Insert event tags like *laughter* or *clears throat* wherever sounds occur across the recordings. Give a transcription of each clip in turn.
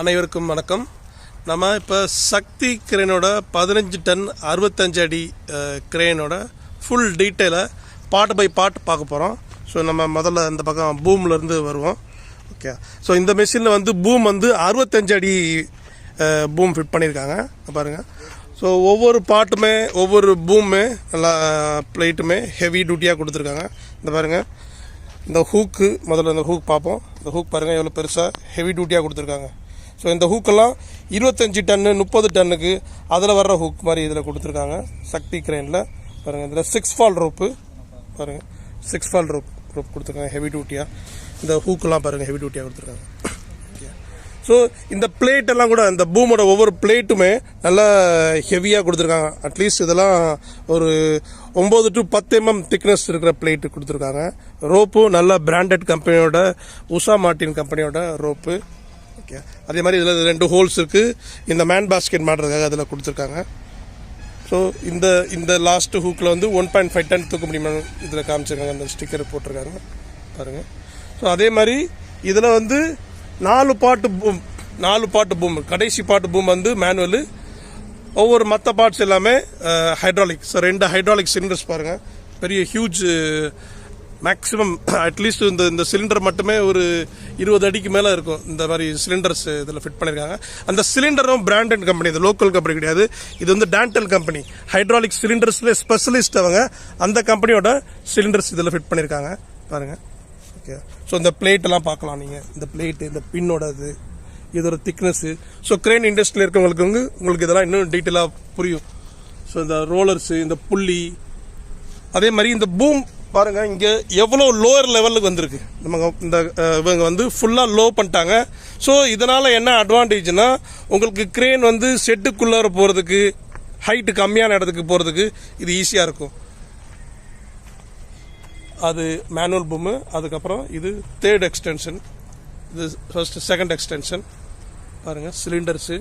அனைவருக்கும் வணக்கம். நம்ம இப்போ சக்தி கிரேனோட பதினஞ்சு டன் அறுபத்தஞ்சு அடி கிரேனோட ஃபுல் டீட்டெயிலை பார்ட் பை பார்ட் பார்க்க போகிறோம் ஸோ நம்ம முதல்ல இந்த பக்கம் பூம்லேருந்து வருவோம். ஓகே ஸோ இந்த மிஷினில் வந்து பூம் வந்து அறுபத்தஞ்சு அடி பூம் ஃபிட் பண்ணியிருக்காங்க. பாருங்கள் பாருங்க. ஸோ ஒவ்வொரு பாட்டுமே ஒவ்வொரு பூமே நல்லா பிளேட்டுமே ஹெவி டியூட்டியாக கொடுத்துருக்காங்க. இந்த பாருங்கள் இந்த ஹூக்கு முதல்ல இந்த ஹூக் பார்ப்போம். இந்த ஹூக் பாருங்கள் எவ்வளோ பெருசாக ஹெவி டியூட்டியாக கொடுத்துருக்காங்க. ஸோ இந்த ஹூக்கெல்லாம் இருபத்தஞ்சி டன்னு முப்பது டன்னுக்கு அதில் வர்ற ஹூக் மாதிரி இதில் கொடுத்துருக்காங்க. சக்தி கிரைனில் பாருங்கள் இதில் சிக்ஸ் ஃபால் ரோப்பு பாருங்கள் சிக்ஸ் ஃபால் ரோப் ரோப் கொடுத்துருக்காங்க ஹெவி டியூட்டியாக இந்த ஹூக்கெல்லாம் பாருங்கள் ஹெவி டியூட்டியாக கொடுத்துருக்காங்க. ஸோ இந்த பிளேட்டெல்லாம் கூட இந்த பூமோட ஒவ்வொரு பிளேட்டுமே நல்லா ஹெவியாக கொடுத்துருக்காங்க. அட்லீஸ்ட் இதெல்லாம் ஒரு ஒம்பது டு பத்து எம்எம் திக்னஸ் இருக்கிற பிளேட்டு கொடுத்துருக்காங்க. ரோப்பும் நல்ல பிராண்டட் கம்பெனியோட உஷா மார்டின் கம்பெனியோட ரோப்பு ஓகே. அதே மாதிரி இதில் ரெண்டு ஹோல்ஸ் இருக்குது இந்த மேன் பாஸ்கெட் மாடுறதுக்காக அதில் கொடுத்துருக்காங்க. ஸோ இந்த இந்த லாஸ்ட் ஹூக்கில் வந்து ஒன் பாயிண்ட் ஃபைவ் டன் தூக்க முடியுமா இதில் காமிச்சிருக்காங்க. அந்த ஸ்டிக்கர் போட்டிருக்காங்க. பாருங்கள் ஸோ அதே மாதிரி இதில் வந்து நாலு பாட்டு பூம் நாலு பாட்டு பூம் கடைசி பாட்டு பூம் வந்து மேனுவலு ஒவ்வொரு மற்ற பார்ட்ஸ் எல்லாமே ஹைட்ராலிக் ஸோ ரெண்டு ஹைட்ராலிக் சிலிண்டர்ஸ் பாருங்கள் பெரிய ஹியூஜ் மேக்ஸிமம் அட்லீஸ்ட் *clears throat* இந்த இந்த சிலிண்டர் மட்டுமே ஒரு இருபது அடிக்கு மேலே இருக்கும். இந்த மாதிரி சிலிண்டர்ஸ் இதில் ஃபிட் பண்ணியிருக்காங்க அந்த சிலிண்டரும் பிராண்டட் கம்பெனி இது லோக்கல் கம்பெனி கிடையாது. இது வந்து டேண்டல் கம்பெனி ஹைட்ராலிக் சிலிண்டர்ஸில் ஸ்பெஷலிஸ்ட் அவங்க. அந்த கம்பெனியோட சிலிண்டர்ஸ் இதில் ஃபிட் பண்ணியிருக்காங்க பாருங்கள் ஓகே ஸோ இந்த பிளேட்டெல்லாம் பார்க்கலாம் நீங்கள் இந்த பிளேட்டு இந்த பின்னோட இது. இதோட திக்னஸ்ஸு ஸோ கிரெயின் இண்டஸ்ட்ரியில் இருக்கவங்களுக்கு வந்து உங்களுக்கு இதெல்லாம் இன்னும் டீட்டெயிலாக புரியும். ஸோ இந்த ரோலர்ஸு இந்த புள்ளி அதே மாதிரி இந்த பூம் பாருங்க இங்கே எவ்வளோ லோயர் லெவலுக்கு வந்திருக்கு. நம்ம இந்த இவங்க வந்து ஃபுல்லாக லோ பண்ணிட்டாங்க. ஸோ இதனால் என்ன அட்வான்டேஜ்னா உங்களுக்கு கிரேன் வந்து செட்டுக்குள்ளார போகிறதுக்கு ஹைட்டு கம்மியான இடத்துக்கு போகிறதுக்கு இது ஈஸியாக இருக்கும். அது மேனுவல் பூமு அதுக்கப்புறம் இது தேர்ட் எக்ஸ்டென்ஷன் இது ஃபஸ்ட்டு செகண்ட் எக்ஸ்டென்ஷன் பாருங்கள் சிலிண்டர்ஸு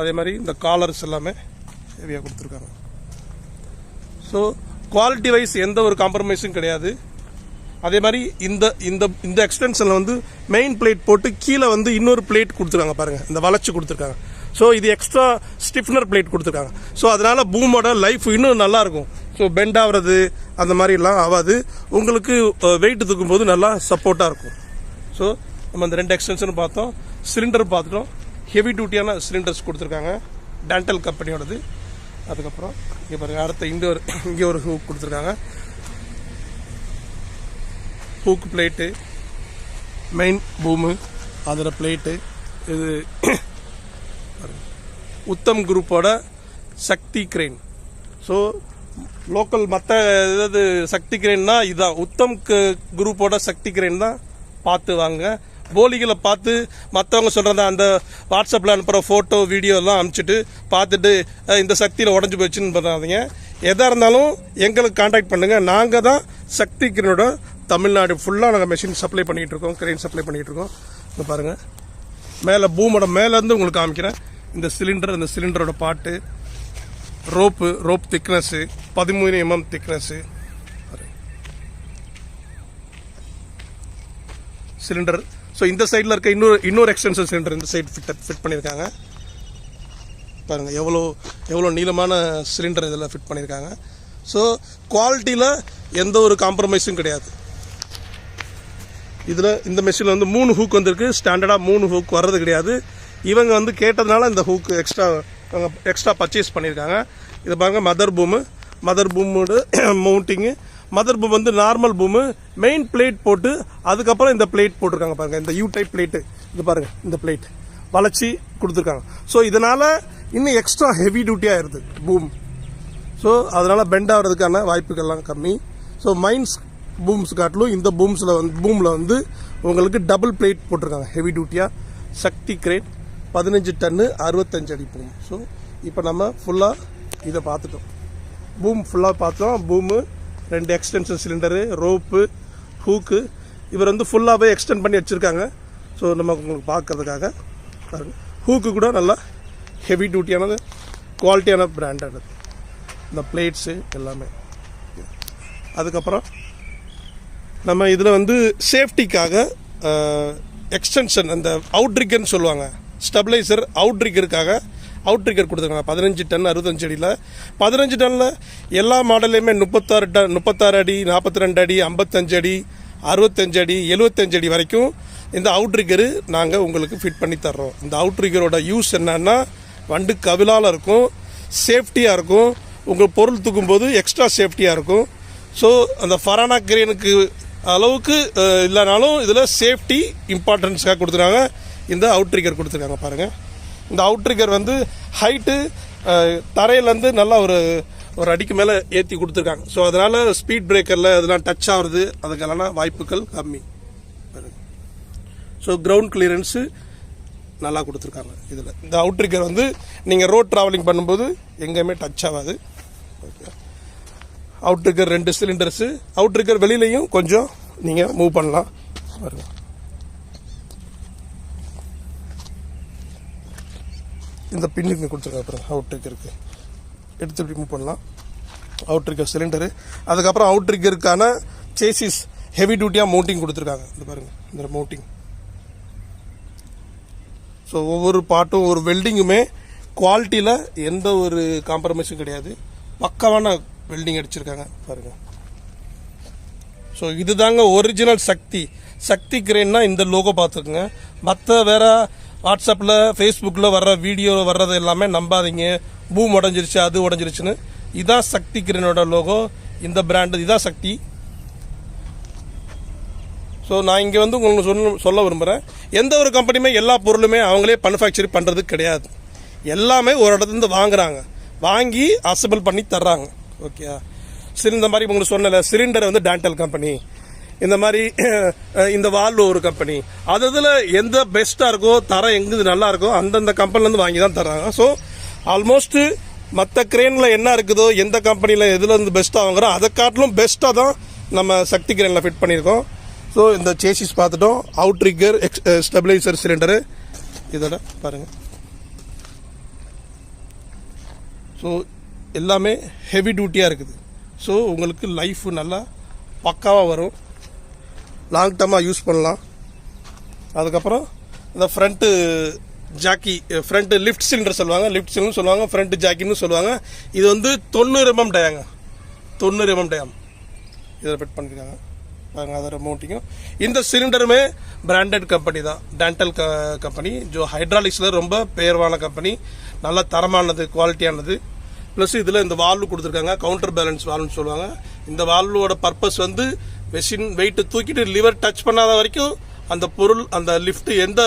அதே மாதிரி இந்த காலர்ஸ் எல்லாமே ஹெவியாக கொடுத்துருக்காங்க. ஸோ குவாலிட்டி வைஸ் எந்த ஒரு காம்ப்ரமைஸும் கிடையாது. அதே மாதிரி இந்த இந்த இந்த எக்ஸ்டென்ஷனில் வந்து மெயின் பிளேட் போட்டு கீழே வந்து இன்னொரு பிளேட் கொடுத்துருக்காங்க பாருங்கள் இந்த வளைச்சி கொடுத்துருக்காங்க. ஸோ இது எக்ஸ்ட்ரா ஸ்டிஃப்னர் பிளேட் கொடுத்துருக்காங்க. ஸோ அதனால் பூமோட லைஃப் இன்னும் நல்லாயிருக்கும். ஸோ பெண்ட் ஆகிறது அந்த மாதிரிலாம் ஆகாது. உங்களுக்கு வெயிட் தூக்கும்போது நல்லா சப்போர்ட்டாக இருக்கும். ஸோ நம்ம அந்த ரெண்டு எக்ஸ்டென்ஷனும் பார்த்தோம். சிலிண்டர் பார்த்துட்டோம். ஹெவி டியூட்டியான சிலிண்டர்ஸ் கொடுத்துருக்காங்க. டேண்டல் கம்பெனியோடது அதுக்கப்புறம் இங்கே பாருங்கள் அடுத்த இங்கே ஒரு இங்கே ஒரு ஹூக் கொடுத்துருக்காங்க. ஹூக் பிளேட்டு மெயின் பூமு அதோட பிளேட்டு இது உத்தம் குரூப்போட சக்தி கிரெயின் ஸோ லோக்கல் மற்ற ஏதாவது சக்தி கிரெயின்னா இதுதான் உத்தம் குரூப்போட சக்தி கிரெயின் தான் பார்த்து வாங்க. போலிகளை பார்த்து மற்றவங்க சொல்கிறத அந்த வாட்ஸ்அப்பில் அனுப்புகிற ஃபோட்டோ வீடியோலாம் அனுப்பிச்சிட்டு பார்த்துட்டு இந்த சக்தியில் உடஞ்சி போச்சுன்னு பண்ணாதீங்க எதாக இருந்தாலும் எங்களுக்கு காண்டாக்ட் பண்ணுங்கள் நாங்கள் தான் சக்தி கிரனோட தமிழ்நாடு ஃபுல்லாக நாங்கள் மெஷின் சப்ளை பண்ணிகிட்டு இருக்கோம். கிரெயின் சப்ளை பண்ணிகிட்டு இருக்கோம். இங்கே பாருங்கள் மேலே பூமோட மேலேருந்து உங்களுக்கு காமிக்கிறேன். இந்த சிலிண்டர் இந்த சிலிண்டரோட பாட்டு. ரோப்பு ரோப் திக்னஸ்ஸு பதிமூணு எம்எம் திக்னஸ்ஸு சிலிண்டர் ஸோ இந்த சைடில் இருக்க இன்னொரு இன்னொரு எக்ஸ்டென்ஷன் சிலிண்டர் இந்த சைடு ஃபிட் ஃபிட் பண்ணியிருக்காங்க. பாருங்கள் எவ்வளோ எவ்வளோ நீளமான சிலிண்டர் இதில் ஃபிட் பண்ணியிருக்காங்க. ஸோ குவாலிட்டியில் எந்த ஒரு காம்ப்ரமைஸும் கிடையாது. இதில் இந்த மெஷினில் வந்து மூணு ஹூக் வந்திருக்கு. ஸ்டாண்டர்டாக மூணு ஹூக் வர்றது கிடையாது. இவங்க வந்து கேட்டதுனால இந்த ஹூக்கு எக்ஸ்ட்ரா அவங்க எக்ஸ்ட்ரா பர்ச்சேஸ் பண்ணியிருக்காங்க. இது பாருங்கள் மதர் பூமு மதர் பூமோட மவுண்டிங்கு மதர் பூம் வந்து நார்மல் பூமு மெயின் பிளேட் போட்டு அதுக்கப்புறம் இந்த பிளேட் போட்டிருக்காங்க பாருங்க. இந்த யூ டைப் பிளேட்டு இது பாருங்க இந்த பிளேட் வளைச்சி கொடுத்துருக்காங்க. ஸோ இதனால இன்னும் எக்ஸ்ட்ரா ஹெவி டியூட்டியாக ஆயிருது பூம் ஸோ அதனால் பெண்ட் ஆகிறதுக்கான வாய்ப்புகள்லாம் கம்மி. ஸோ மைன்ஸ் பூம்ஸ் காட்டிலும் இந்த பூம்ஸில் வந்து பூமில் வந்து உங்களுக்கு டபுள் பிளேட் போட்டிருக்காங்க ஹெவி டியூட்டியாக சக்தி கிரேட் பதினஞ்சு டன்னு அறுபத்தஞ்சு அடி பூம் ஸோ இப்போ நம்ம ஃபுல்லாக இதை பார்த்துட்டோம். பூம் ஃபுல்லாக பார்த்தோம். பூமு ரெண்டு எக்ஸ்டென்ஷன் சிலிண்டரு ரோப்பு ஹூக்கு இவர் வந்து ஃபுல்லாகவே எக்ஸ்டெண்ட் பண்ணி வச்சுருக்காங்க. ஸோ நம்ம உங்களுக்கு பார்க்கறதுக்காக பாருங்க. ஹூக்கு கூட நல்லா ஹெவி டியூட்டியானது குவாலிட்டியான பிராண்டானது இந்த பிளேட்ஸு எல்லாமே. அதுக்கப்புறம் நம்ம இதில் வந்து சேஃப்டிக்காக எக்ஸ்டென்ஷன் அந்த அவுட்ரிக்கன்னு சொல்லுவாங்க. ஸ்டெபிளைசர் அவுட்ரிக்கருக்காக அவுட் ரிக்கர் கொடுத்துருக்காங்க. பதினஞ்சு டன் அறுபத்தஞ்சு அடியில். பதினஞ்சு டன்னில் எல்லா மாடல்லையுமே முப்பத்தாறு டன் முப்பத்தாறு அடி நாற்பத்தி ரெண்டு அடி ஐம்பத்தஞ்சு அடி அறுபத்தஞ்சு அடி எழுபத்தஞ்சு அடி வரைக்கும் இந்த அவுட் ட்ரிக்கரு நாங்கள் உங்களுக்கு ஃபிட் பண்ணி தர்றோம். இந்த அவுட் ட்ரிக்கரோட யூஸ் என்னன்னா வண்டு கவிலால் இருக்கும் சேஃப்டியாக இருக்கும் உங்கள் பொருள் தூக்கும்போது எக்ஸ்ட்ரா சேஃப்டியாக இருக்கும். ஸோ அந்த ஃபரானா கிரேனுக்கு அளவுக்கு இல்லைனாலும் இதில் சேஃப்டி இம்பார்ட்டன்ஸாக கொடுத்துருக்காங்க. இந்த அவுட் ட்ரிக்கர் கொடுத்துருக்காங்க பாருங்கள் இந்த அவுட்ரிக்கர் வந்து ஹைட்டு தரையிலேருந்து நல்லா ஒரு ஒரு அடிக்கு மேலே ஏற்றி கொடுத்துருக்காங்க. ஸோ அதனால் ஸ்பீட் பிரேக்கரில் அதெல்லாம் டச் ஆகுறது அதுக்கெல்லாம் வாய்ப்புகள் கம்மி. ஸோ கிரவுண்ட் கிளியரன்ஸு நல்லா கொடுத்துருக்காங்க இதில். இந்த அவுட்ரிக்கர் வந்து நீங்கள் ரோட் ட்ராவலிங் பண்ணும்போது எங்கேயுமே டச் ஆகாது. ஓகே அவுட்ரிக்கர் ரெண்டு சிலிண்டர்ஸு அவுட்ரிக்கர் வெளியிலையும் கொஞ்சம் நீங்கள் மூவ் பண்ணலாம். பாருங்க. இந்த பின்னுக்கு கொடுத்துருக்காங்க அப்புறம் அவுட்ரிக்கருக்கு எடுத்து இப்படி மூவ் பண்ணலாம். அவுட்ரிக்கர் சிலிண்டரு அதுக்கப்புறம் அவுட்ரிக்கருக்கான சேசிஸ் ஹெவி டியூட்டியாக மவுண்டிங் கொடுத்துருக்காங்க. இந்த பாருங்க இந்த மவுண்டிங் ஸோ ஒவ்வொரு பாட்டும் ஒரு வெல்டிங்குமே குவாலிட்டியில் எந்த ஒரு காம்ப்ரமைஸும் கிடையாது. பக்கமான வெல்டிங் அடிச்சிருக்காங்க பாருங்க. ஸோ இதுதாங்க ஒரிஜினல் சக்தி. சக்தி கிரேன்னா இந்த லோகோ பார்த்துக்குங்க. மற்ற வேற வாட்ஸ்அப்பில் ஃபேஸ்புக்கில் வர்ற வீடியோ வர்றது எல்லாமே நம்பாதீங்க. பூம் உடஞ்சிருச்சு அது உடஞ்சிருச்சுன்னு. இதான் சக்தி கிரனோட லோகோ இந்த பிராண்டு இதான் சக்தி. ஸோ நான் இங்கே வந்து உங்களுக்கு சொல்ல சொல்ல விரும்புகிறேன் எந்த ஒரு கம்பெனியுமே எல்லா பொருளுமே அவங்களே மேனுஃபேக்சர் பண்ணுறது கிடையாது. எல்லாமே ஒரு இடத்துலேருந்து வாங்குறாங்க. வாங்கி அசபிள் பண்ணி தர்றாங்க. ஓகே சரி இந்த மாதிரி உங்களுக்கு சொன்னல சிலிண்டர் வந்து டேண்டல் கம்பெனி இந்த மாதிரி *clears throat* இந்த வால்வோ ஒரு கம்பெனி அது இதில் எந்த பெஸ்ட்டாக இருக்கோ தரம் எங்கே நல்லா இருக்கோ அந்தந்த கம்பெனிலேருந்து வாங்கி தான் தராங்க ஸோ ஆல்மோஸ்ட்டு மற்ற கிரேனில் என்ன இருக்குதோ எந்த கம்பெனியில் எதுலேருந்து பெஸ்ட்டாக வாங்குறோம் அதை காட்டிலும் பெஸ்ட்டாக தான் நம்ம சக்தி கிரேனில் ஃபிட் பண்ணியிருக்கோம். ஸோ இந்த சேசிஸ் பார்த்துட்டோம். Outrigger X stabiliser cylinder இதோட பாருங்கள் ஸோ எல்லாமே ஹெவி டியூட்டியாக இருக்குது. ஸோ உங்களுக்கு லைஃப் நல்லா பக்காவாக வரும். லாங் டர்மாக யூஸ் பண்ணலாம். அதுக்கப்புறம் இந்த front jack front lift cylinder சொல்லுவாங்க. லிஃப்ட் சிலிண்டர் சொல்லுவாங்க ஃப்ரண்ட்டு ஜாக்கின்னு சொல்லுவாங்க. இது வந்து தொண்ணூறு எம்எம் டயாங்க தொண்ணூறு எம்எம் டயம் இதில் ஃபிட் பண்ணியிருக்காங்க பாருங்க அதோட மவுண்டிங்கும் இந்த சிலிண்டருமே பிராண்டட் கம்பெனி தான். டேண்டல் க கம்பெனி ஜோ ஹைட்ராலிக்ஸில் ரொம்ப பெயர்வான கம்பெனி நல்ல தரமானது குவாலிட்டியானது ப்ளஸ் இதில் இந்த வால்வு கொடுத்துருக்காங்க. கவுண்டர் பேலன்ஸ் வால்வ்னு சொல்லுவாங்க. இந்த வால்வோட பர்பஸ் வந்து மெஷின் வெயிட் தூக்கிட்டு லிவர் டச் பண்ணாத வரைக்கும் அந்த பொருள் அந்த லிஃப்ட் எந்த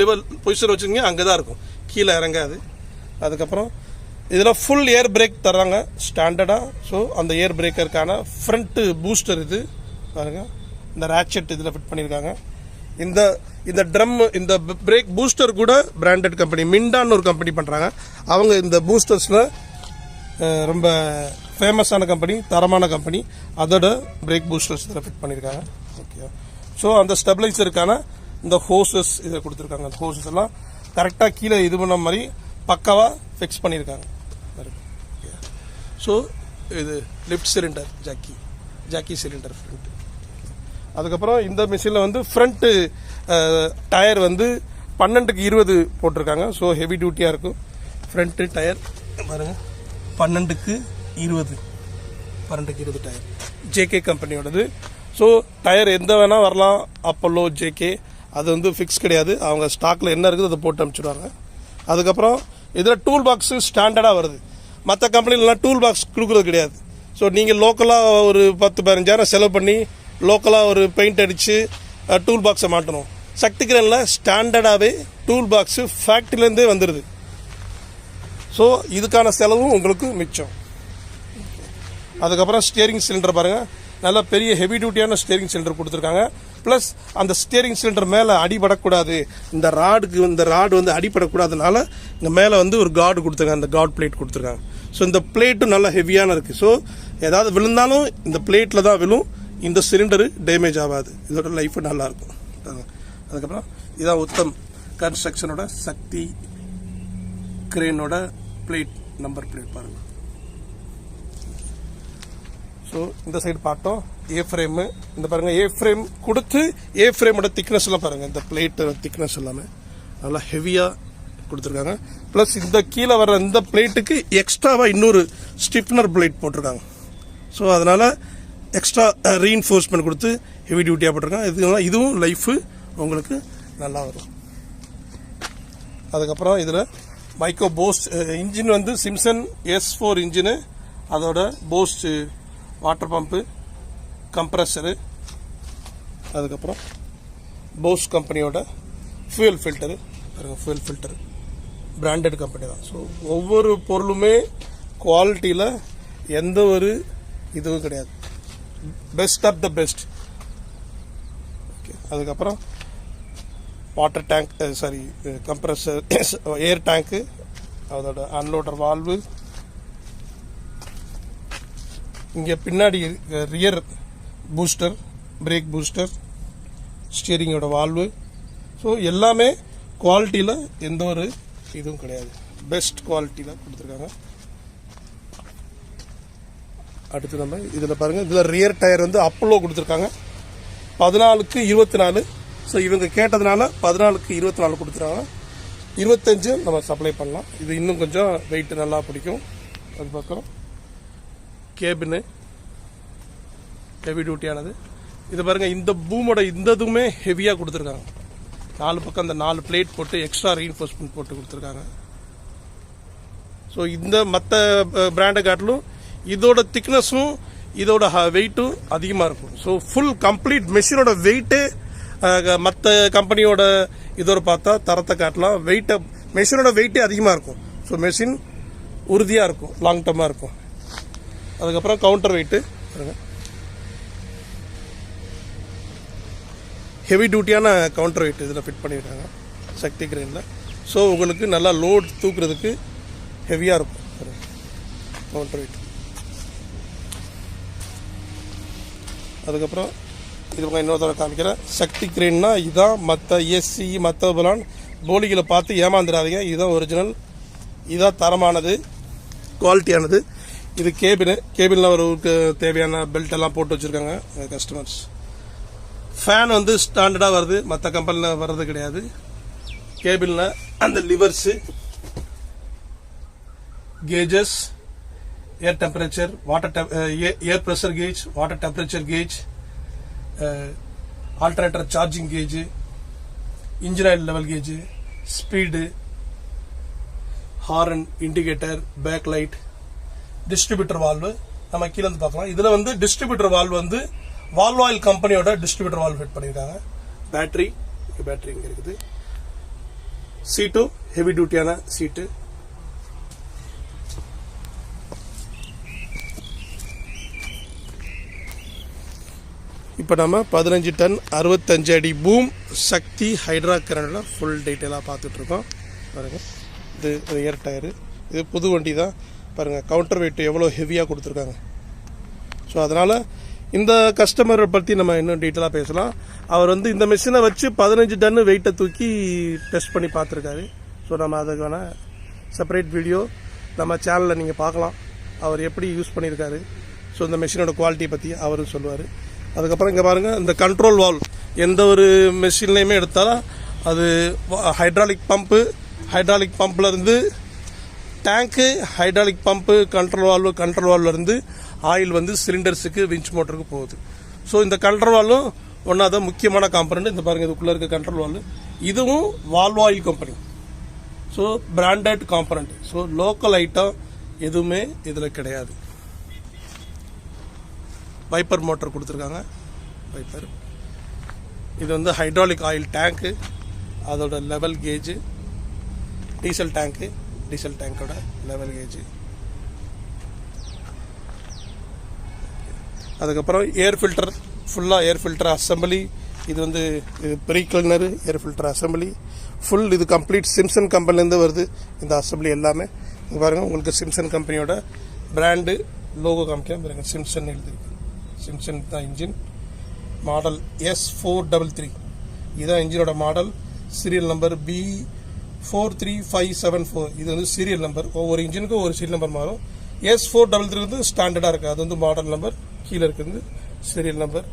லிவர் பொசிஷன் வச்சுருக்கீங்க அங்கே தான் இருக்கும். கீழே இறங்காது. அதுக்கப்புறம் இதில் ஃபுல் ஏர் பிரேக் தர்றாங்க ஸ்டாண்டர்டாக ஸோ அந்த ஏர் பிரேக்கருக்கான ஃப்ரண்ட்டு பூஸ்டர் இது. பாருங்க இந்த ரேட்செட் இதில் ஃபிட் பண்ணியிருக்காங்க இந்த இந்த ட்ரம் இந்த பிரேக் பூஸ்டர் கூட பிராண்டட் கம்பெனி மிண்டான்னு ஒரு கம்பெனி பண்ணுறாங்க அவங்க இந்த பூஸ்டர்ஸில் ரொம்ப ஃபேமஸான கம்பெனி தரமான கம்பெனி அதோட பிரேக் பூஸ்டர்ஸ் இதில் ஃபிட் பண்ணியிருக்காங்க ஓகே ஸோ அந்த ஸ்டெபிளைசருக்கான இந்த ஹோசஸ் இதை கொடுத்துருக்காங்க. அந்த ஹோசஸ் எல்லாம் கரெக்டாக கீழே இது பண்ண மாதிரி பக்காவாக ஃபிக்ஸ் பண்ணியிருக்காங்க ஸோ இது lift cylinder jack jack cylinder front அதுக்கப்புறம் இந்த மிஷினில் வந்து ஃப்ரண்ட்டு டயர் வந்து பன்னெண்டுக்கு இருபது போட்டிருக்காங்க. ஸோ ஹெவி டியூட்டியாக இருக்கும். ஃப்ரண்ட்டு டயர் பாருங்கள் பன்னெண்டுக்கு இருபது. பன்னெண்டுக்கு இருபது டயர் ஜேகே கம்பெனியோடது ஸோ டயர் எந்த வேணால் வரலாம். அப்பல்லோ ஜேகே அது வந்து ஃபிக்ஸ் கிடையாது. அவங்க ஸ்டாக்கில் என்ன இருக்குது அதை போட்டு அனுப்பிச்சிடுவாங்க. அதுக்கப்புறம் இதில் டூல் பாக்ஸு ஸ்டாண்டர்டாக வருது. மற்ற கம்பெனிலலாம் டூல் பாக்ஸ் கொடுக்குறது கிடையாது. ஸோ நீங்கள் லோக்கலாக ஒரு பத்து பதினஞ்சாயிரம் செலவு பண்ணி லோக்கலாக ஒரு பெயிண்ட் அடித்து டூல் பாக்ஸை மாட்டணும். சக்தி கிரனில் ஸ்டாண்டர்டாகவே டூல் பாக்ஸு ஃபேக்ட்ரிலேருந்தே வந்துடுது ஸோ இதுக்கான செலவும் உங்களுக்கு மிச்சம். அதுக்கப்புறம் ஸ்டியரிங் சிலிண்டர் பாருங்கள் நல்ல பெரிய ஹெவி டியூட்டியான ஸ்டியரிங் சிலிண்டர் கொடுத்துருக்காங்க. ப்ளஸ் அந்த ஸ்டியரிங் சிலிண்டர் மேலே அடிபடக்கூடாது. இந்த ராடுக்கு இந்த ராடு வந்து அடிபடக்கூடாதனால இங்கே மேலே வந்து ஒரு கார்டு கொடுத்துருக்காங்க. அந்த கார்டு பிளேட் கொடுத்துருக்காங்க. ஸோ இந்த பிளேட்டும் நல்லா ஹெவியான இருக்குது ஸோ ஏதாவது விழுந்தாலும் இந்த பிளேட்டில் தான் விழும். இந்த சிலிண்டரு டேமேஜ் ஆகாது. இதோட லைஃபு நல்லாயிருக்கும் அதுக்கப்புறம் இதான் உத்தம் கன்ஸ்ட்ரக்ஷனோட சக்தி கிரேனோட பிளேட் நம்பர் பிளேட் பாருங்க. ஸோ இந்த சைடு பார்த்தோம். ஏ ஃப்ரேமு இந்த பாருங்க ஏ ஃப்ரேம் கொடுத்து ஏ ஃப்ரேமோட திக்னஸ் எல்லாம் பாருங்க. இந்த பிளேட்டோட திக்னஸ் எல்லாமே. நல்லா ஹெவியாக கொடுத்துருக்காங்க. ப்ளஸ் இந்த கீழே வர்ற இந்த பிளேட்டுக்கு எக்ஸ்ட்ராவாக இன்னொரு ஸ்டிஃப்னர் பிளேட் போட்டிருக்காங்க. ஸோ அதனால் எக்ஸ்ட்ரா ரீஎன்ஃபோர்ஸ்மெண்ட் கொடுத்து ஹெவி டியூட்டியாக போட்டிருக்காங்க. இதனால இதுவும் லைஃபு உங்களுக்கு நல்லா வரும். அதுக்கப்புறம் இதில் மைக்கோ போஸ்ட் இன்ஜின் வந்து சிம்சன் எஸ் ஃபோர் இன்ஜினு அதோட போஸ்ட் வாட்டர் பம்பு கம்ப்ரஸரு அதுக்கப்புறம் போஸ் கம்பெனியோட ஃபியூல் ஃபில்டரு பாருங்கள் ஃபியூல் ஃபில்டரு பிராண்டட் கம்பெனி தான். ஸோ ஒவ்வொரு பொருளுமே குவாலிட்டியில் எந்த ஒரு இதுவும் கிடையாது. Best of the best okay அதுக்கப்புறம் water tank sorry compressor air tank அதோட அன்லோடர் வால்வு இங்கே பின்னாடி ரியர் பூஸ்டர் பிரேக் பூஸ்டர் ஸ்டியரிங்கோட வால்வு ஸோ எல்லாமே குவாலிட்டியில் எந்த ஒரு இதுவும் கிடையாது. பெஸ்ட் குவாலிட்டியில் கொடுத்துருக்காங்க. அடுத்து நம்ம இதில் பாருங்கள் இதில் ரியர் டயர் வந்து அப்போலோ கொடுத்துருக்காங்க. பதினாலுக்கு இருபத்தி நாலு ஸோ இவங்க கேட்டதுனால பதினாலுக்கு இருபத்தி நாலு கொடுத்துருக்காங்க இருபத்தஞ்சு நம்ம சப்ளை பண்ணலாம். இது இன்னும் கொஞ்சம் வெயிட் நல்லா பிடிக்கும். அது பக்கம் கேபின்னு ஹெவி டியூட்டியானது இது பாருங்க இந்த பூமோட இந்த இதுவுமே ஹெவியாக கொடுத்துருக்காங்க. நாலு பக்கம் அந்த நாலு பிளேட் போட்டு எக்ஸ்ட்ரா ரீஎன்ஃபோர்ஸ்மெண்ட் போட்டு கொடுத்துருக்காங்க. ஸோ இந்த மற்ற பிராண்டை காட்டிலும் இதோட திக்னஸும் இதோட வெயிட்டும் அதிகமாக இருக்கும். ஸோ ஃபுல் கம்ப்ளீட் மெஷினோட வெயிட்டே மற்ற கம்பெனியோட இதோட பார்த்தா தரத்தை காட்டலாம். வெயிட்டை மெஷினோட வெயிட்டே அதிகமாக இருக்கும். ஸோ மெஷின் உறுதியாக இருக்கும். லாங் டர்மாக இருக்கும். அதுக்கப்புறம் கவுண்டர் வெயிட்டு ஹெவி டியூட்டியான கவுண்டர் வெயிட் இதில் ஃபிட் பண்ணியிருக்காங்க சக்தி கிரெயினில் ஸோ உங்களுக்கு நல்லா லோட் தூக்குறதுக்கு ஹெவியாக இருக்கும். கவுண்டர் வெயிட் அதுக்கப்புறம் இது பக்கம் இன்னொரு காமிக்கிறேன். சக்தி கிரீன்னா இதுதான் மற்ற எஸ்சி மற்ற பலான் போலிகளை பார்த்து ஏமாந்துடாதீங்க. இதுதான் ஒரிஜினல் இதுதான் தரமானது. குவாலிட்டியானது இது கேபினு கேபினில் ஒரு தேவையான பெல்ட் எல்லாம் போட்டு வச்சுருக்காங்க. கஸ்டமர்ஸ் ஃபேன் வந்து ஸ்டாண்டர்டாக வருது. மற்ற கம்பெனியில் வர்றது கிடையாது. கேபிளில் அந்த levers gauges air temperature water air pressure gauge water temperature gauge alternator charging gauge engine oil level gauge speed horn indicator back light distributor valve நம்ம கீழே வந்து பார்க்கலாம். இதில் வந்து டிஸ்ட்ரிபியூட்டர் வால்வ் வந்து வால்வ் ஆயில் கம்பெனியோட டிஸ்ட்ரிபியூட்டர் வால்வ் ஃபிட் பண்ணியிருக்காங்க. Battery battery இங்கே இருக்குது. சீட்டும் ஹெவி டியூட்டியான சீட்டு இப்போ நம்ம பதினஞ்சு டன் அறுபத்தஞ்சு அடி பூம் சக்தி ஹைட்ரா கரண்டில் ஃபுல் டீட்டெயிலாக பார்த்துட்ருக்கோம். பாருங்கள் இது ரியர் டயரு இது புது வண்டி தான். பாருங்கள் கவுண்டர் வெயிட் எவ்வளோ ஹெவியாக கொடுத்துருக்காங்க. ஸோ அதனால் இந்த கஸ்டமரை பற்றி நம்ம இன்னும் டீட்டெயிலாக பேசலாம். அவர் வந்து இந்த மிஷினை வச்சு பதினஞ்சு டன்னு வெயிட்டை தூக்கி டெஸ்ட் பண்ணி பார்த்துருக்காரு. ஸோ நம்ம அதுக்கான செப்பரேட் வீடியோ நம்ம சேனலில் நீங்கள் பார்க்கலாம். அவர் எப்படி யூஸ் பண்ணியிருக்காரு ஸோ இந்த மிஷினோட குவாலிட்டி பற்றி அவரும் சொல்லுவார். அதுக்கப்புறம் இங்கே பாருங்கள் இந்த கண்ட்ரோல் வால் எந்த ஒரு மெஷின்லேயுமே எடுத்தாலும் அது hydraulic pump hydraulic பம்ப்லேருந்து tank hydraulic pump control valve control வால்வ்லேருந்து oil வந்து சிலிண்டர்ஸுக்கு விஞ்ச் மோட்டருக்கு போகுது. ஸோ இந்த கண்ட்ரோல் வால்வும் தான் முக்கியமான காம்பனண்ட் இந்த பாருங்கள் இதுக்குள்ளே இருக்க கண்ட்ரோல் வால்வு இதுவும் valve oil company so branded component so local item எதுவுமே இதில் கிடையாது. வைப்பர் மோட்டர் கொடுத்துருக்காங்க. வைப்பர் இது வந்து ஹைட்ராலிக் ஆயில் டேங்க்கு அதோட level gauge diesel tank diesel டேங்கோட level gauge அதுக்கப்புறம் ஏர் ஃபில்டர் ஃபுல்லாக ஏர் ஃபில்டர் அசம்பிளி இது வந்து இது pre cleaner air filter assembly full இது கம்ப்ளீட் சிம்சன் கம்பெனிலேருந்து வருது. இந்த அசம்பிளி எல்லாமே. பாருங்கள் உங்களுக்கு சிம்சன் கம்பெனியோட பிராண்டு லோகோ காமிக்கிறேன். பாருங்கள் சிம்சன் எழுதிருக்கு சிம்சன் தான் engine model S four double three இதுதான் இன்ஜினோட model serial number B four three five seven four இது வந்து சீரியல் நம்பர் ஒவ்வொரு இன்ஜினுக்கும் ஒரு சீரியல் நம்பர் மாறும். எஸ் ஃபோர் டபுள் த்ரீ வந்து ஸ்டாண்டர்டாக இருக்குது அது வந்து மாடல் நம்பர் கீழே இருக்குது. சீரியல் நம்பர்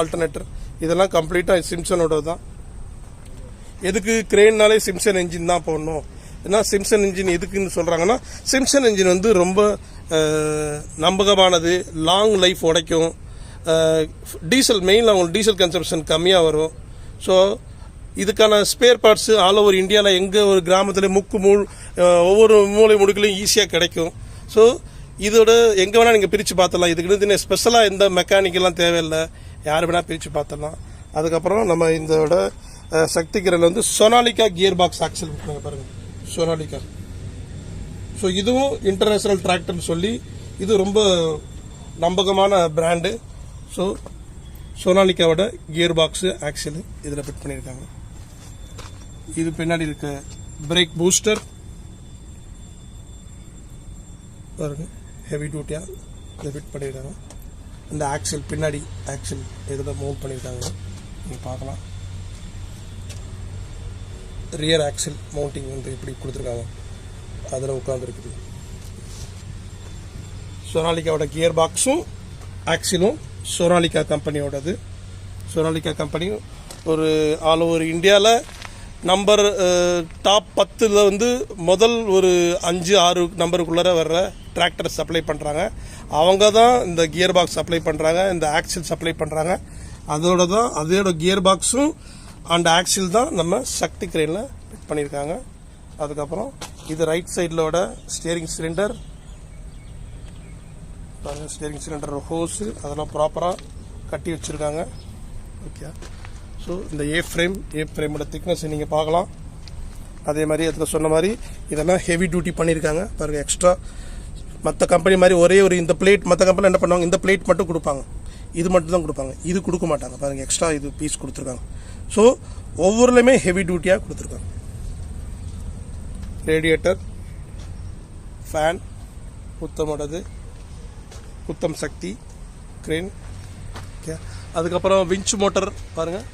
ஆல்டர்னேட்டர் இதெல்லாம் கம்ப்ளீட்டாக சிம்சனோட தான் எதுக்கு கிரெயின்னாலே சிம்சன் என்ஜின் தான் போடணும்? ஏன்னா சிம்சன் இன்ஜின் எதுக்குன்னு சொல்கிறாங்கன்னா சிம்சன் இன்ஜின் வந்து ரொம்ப நம்பகமானது லாங் லைஃப் உடைக்கும். டீசல் மெயினில் அவங்களுக்கு டீசல் கன்சம்ஷன் கம்மியாக வரும். ஸோ இதுக்கான ஸ்பேர் பார்ட்ஸு ஆல் ஓவர் இந்தியாவில் எங்கே ஒரு கிராமத்தில் முக்கு மூல் ஒவ்வொரு மூலை முடுக்கிலையும் ஈஸியாக கிடைக்கும். ஸோ இதோட எங்கே வேணால் நீங்கள் பிரித்து பார்த்துடலாம் இதுக்கு ஸ்பெஷலாக எந்த மெக்கானிக்கெல்லாம் தேவையில்லை. யார் வேணால் பிரித்து பார்த்துடலாம் அதுக்கப்புறம் நம்ம இதோட சக்தி கிரல் வந்து சோனாலிக்கா கியர் பாக்ஸ் ஆக்சல் பாருங்கள் சோனாலிகா. ஸோ இதுவும் இன்டர்நேஷ்னல் டிராக்டர்னு சொல்லி இது ரொம்ப நம்பகமான பிராண்டு ஸோ சோனாலிக்காவோட கியர் பாக்ஸு ஆக்சிலு இதில் ஃபிட் பண்ணியிருக்காங்க. இது பின்னாடி இருக்க பிரேக் பூஸ்டர் பாருங்க ஹெவி டியூட்டியாக இதை ஃபிட் பண்ணியிருக்காங்க. இந்த ஆக்சல் பின்னாடி ஆக்சில் இதில் மூவ் பண்ணியிருக்காங்க. நீங்கள் பார்க்கலாம். ரியர் ஆக்சில் மவுண்டிங் வந்து இப்படி கொடுத்துருக்காங்க? அதில் உட்காந்துருக்குது சோனாலிக்காவோட கியர் பாக்ஸும் ஆக்சிலும் சோனாலிகா கம்பெனியோடது. சோனாலிகா கம்பெனி ஒரு ஆல் ஓவர் இந்தியாவில் நம்பர் டாப் பத்தில் வந்து முதல் ஒரு அஞ்சு ஆறு நம்பருக்குள்ளார வர்ற டிராக்டர் சப்ளை பண்ணுறாங்க அவங்க தான் இந்த கியர் பாக்ஸ் சப்ளை பண்ணுறாங்க இந்த ஆக்சில் சப்ளை பண்ணுறாங்க அதோட தான் அதோட கியர் பாக்ஸும் அண்ட் ஆக்சில் தான் நம்ம சக்தி கிரெயினில் ஃபிட் பண்ணியிருக்காங்க. அதுக்கப்புறம் இது ரைட் சைடிலோட ஸ்டியரிங் சிலிண்டர் பாருங்க ஸ்டியரிங் சிலிண்டர் ஹோஸு அதெல்லாம் ப்ராப்பராக கட்டி வச்சுருக்காங்க. ஓகே ஸோ இந்த ஏ ஃப்ரேம் ஏ ஃப்ரேமோட திக்னஸ் நீங்கள் பார்க்கலாம். அதே மாதிரி அதில் சொன்ன மாதிரி இதெல்லாம் ஹெவி டியூட்டி பண்ணியிருக்காங்க. பாருங்கள் எக்ஸ்ட்ரா மற்ற கம்பெனி மாதிரி ஒரே ஒரு இந்த பிளேட் மற்ற கம்பெனி என்ன பண்ணுவாங்க? இந்த பிளேட் மட்டும் கொடுப்பாங்க. இது மட்டும் தான் கொடுப்பாங்க. இது கொடுக்க மாட்டாங்க. பாருங்க எக்ஸ்ட்ரா இது பீஸ் கொடுத்துருக்காங்க. ஸோ ஒவ்வொருலையுமே ஹெவி டியூட்டியாக கொடுத்துருக்காங்க. ரேடியேட்டர் ஃபேன் புத்தமடது புத்தம் சக்தி க்ரெயின் ஓகே அதுக்கப்புறம் விஞ்ச் மோட்டர் பாருங்கள்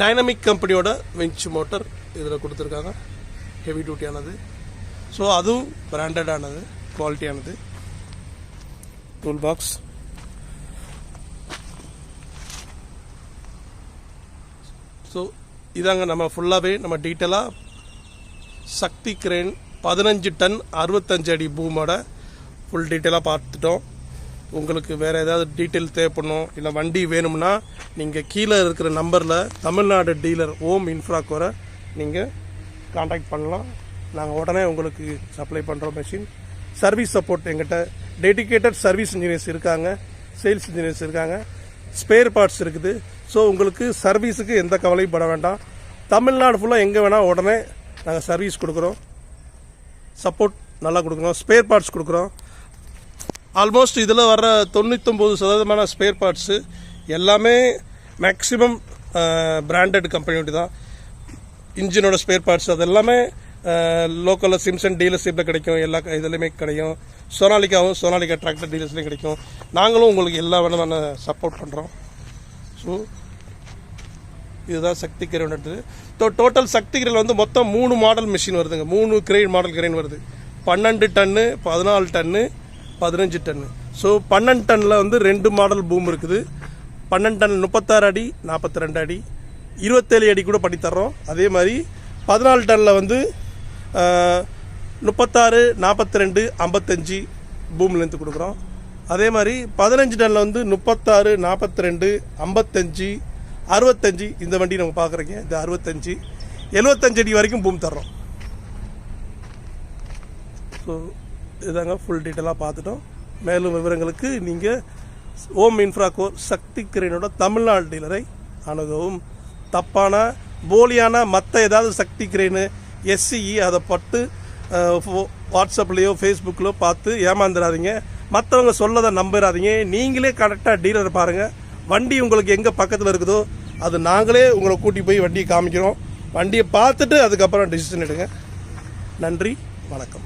டைனமிக் கம்பெனியோட விஞ்ச் மோட்டர் இதில் கொடுத்துருக்காங்க. ஹெவி டியூட்டியானது ஸோ அதுவும் பிராண்டடானது குவாலிட்டியானது டூல் பாக்ஸ் ஸோ இதாங்க நம்ம ஃபுல்லாகவே நம்ம டீட்டெயிலாக சக்தி கிரேன் பதினஞ்சு டன் அறுபத்தஞ்சு அடி பூமோட ஃபுல் டீட்டெயிலாக பார்த்துட்டோம். உங்களுக்கு வேறு ஏதாவது டீட்டெயில் தேவைப்படணும் இல்லை வண்டி வேணும்னா நீங்கள் கீழே இருக்கிற நம்பரில் தமிழ்நாடு டீலர் ஓம் இன்ஃப்ராக்கோரை நீங்கள் காண்டாக்ட் பண்ணலாம். நாங்கள் உடனே உங்களுக்கு சப்ளை பண்ணுறோம் மெஷின் சர்வீஸ் சப்போர்ட் எங்கிட்ட டெடிக்கேட்டட் சர்வீஸ் இன்ஜினியர்ஸ் இருக்காங்க சேல்ஸ் இன்ஜினியர்ஸ் இருக்காங்க ஸ்பேர் பார்ட்ஸ் இருக்குது. ஸோ உங்களுக்கு சர்வீஸுக்கு எந்த கவலையும் பட வேண்டாம். தமிழ்நாடு ஃபுல்லாக எங்கே வேணால் உடனே நாங்கள் சர்வீஸ் கொடுக்குறோம். சப்போர்ட் நல்லா கொடுக்குறோம். ஸ்பேர் பார்ட்ஸ் கொடுக்குறோம். ஆல்மோஸ்ட் இதில் வர தொண்ணூத்தொம்பது சதவீதமான ஸ்பேர் பார்ட்ஸு எல்லாமே மேக்ஸிமம் பிராண்டட் கம்பெனியோட தான். இன்ஜினோட ஸ்பேர் பார்ட்ஸ் அது எல்லாமே லோக்கலில் சிம்சன் டீலர்ஷிப்பில் கிடைக்கும். எல்லா இதுலேயுமே கிடைக்கும். சோனாலிக்காவும் சோனாலிக்கா டிராக்டர் டீலர்ஸ்லேயும் கிடைக்கும். நாங்களும் உங்களுக்கு எல்லா விதமான சப்போர்ட் பண்ணுறோம் ஸோ இதுதான் Shakti crane total Shakti crane வந்து மொத்தம் மூணு மாடல் மிஷின் வருதுங்க. மூணு கிரெயின் மாடல் கிரெயின் வருது. பன்னெண்டு டன்னு பதினாலு டன்னு பதினஞ்சு டன்னு ஸோ பன்னெண்டு டன்னில் வந்து ரெண்டு மாடல் பூம் இருக்குது. பன்னெண்டு டன் முப்பத்தாறு அடி நாற்பத்தி ரெண்டு அடி. இருபத்தேழு அடி கூட பண்ணித்தர்றோம் அதே மாதிரி பதினாலு டன்னில் வந்து முப்பத்தாறு நாற்பத்தி ரெண்டு ஐம்பத்தஞ்சு பூம் லென்த்து கொடுக்குறோம். அதே மாதிரி பதினஞ்சு டன்னில் வந்து முப்பத்தாறு நாற்பத்தி ரெண்டு ஐம்பத்தஞ்சு அறுபத்தஞ்சு இந்த வண்டி நம்ம பார்க்குறீங்க. இந்த அறுபத்தஞ்சு எழுபத்தஞ்சு அடி வரைக்கும் பூம் தர்றோம். ஸோ இதாங்க ஃபுல் டீட்டெயிலாக பார்த்துட்டோம். மேலும் விவரங்களுக்கு நீங்கள் ஓம் இன்ஃப்ராகோர் சக்தி கிரேனோட தமிழ்நாடு டீலரை அணுகவும். தப்பான போலியான மற்ற ஏதாவது சக்தி கிரேனு எஸ்சிஇ அதை பட்டு ஃபோ- வாட்ஸ்அப்லேயோ ஃபேஸ்புக்கிலோ பார்த்து ஏமாந்துடாதீங்க மற்றவங்க சொல்லதை நம்பிடாதீங்க நீங்களே கரெக்டாக டீலரை பாருங்கள் வண்டி உங்களுக்கு எங்கே பக்கத்தில் இருக்குதோ அது நாங்களே உங்களை கூட்டி போய் வண்டியை காமிக்கிறோம். வண்டியை பார்த்துட்டு அதுக்கப்புறம் டிசிஷன் எடுங்க. நன்றி வணக்கம்.